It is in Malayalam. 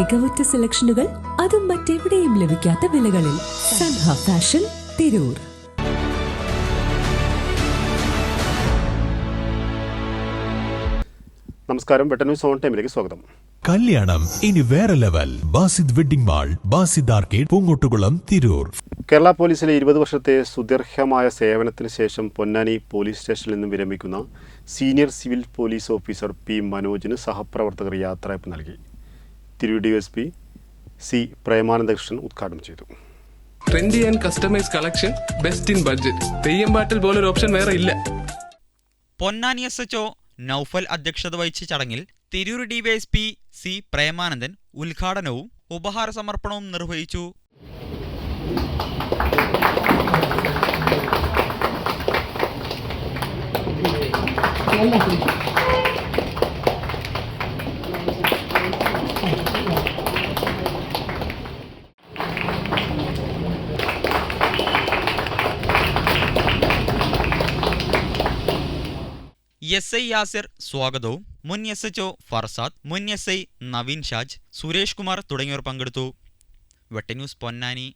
മികവുറ്റ സെലക്ഷനുകൾ അതും മറ്റെവിടെയും ലഭിക്കാത്ത വിലകളിൽ സൻഹ ഫാഷൻ തിരൂർ. നമസ്കാരം. വെട്ടന്യൂസ് സോൺ ടൈമിലേക്ക് സ്വാഗതം. കല്യാണം ഇനി വേറെ level. Basid wedding mall Basid arcade Poongottukulam Tirur. Kerala പോലീസിലെ ഇരുപത് വർഷത്തെ സുദീർഘമായ സേവനത്തിന് ശേഷം പൊന്നാനി പോലീസ് സ്റ്റേഷനിൽ നിന്നും വിരമിക്കുന്ന senior civil police officer P മനോജിന് സഹപ്രവർത്തകർ യാത്രയപ്പ് നൽകി. Tirur D S P C Premanandakrishnan ഉദ്ഘാടനം ചെയ്തു. Trendy and customise collection best in budget Theyyam പാട്ടിൽ പോലൊരു ഓപ്ഷൻ വേറെ ഇല്ല. പൊന്നാനി എസ് എച്ച് നൌഫൽ അധ്യക്ഷത വഹിച്ച ചടങ്ങിൽ Tirur D Y S P C Premanandan ഉദ്ഘാടനവും ഉപഹാര സമർപ്പണവും നിർവഹിച്ചു. എസ് ഐ യാസിർ സ്വാഗതവും. മുൻ എസ് എച്ച് ഫർസാദ് മുൻ എസ് ഐ നവീൻ ഷാജ് സുരേഷ് കുമാർ തുടങ്ങിയവർ പങ്കെടുത്തു. വെട്ടന്യൂസ് പൊന്നാനി.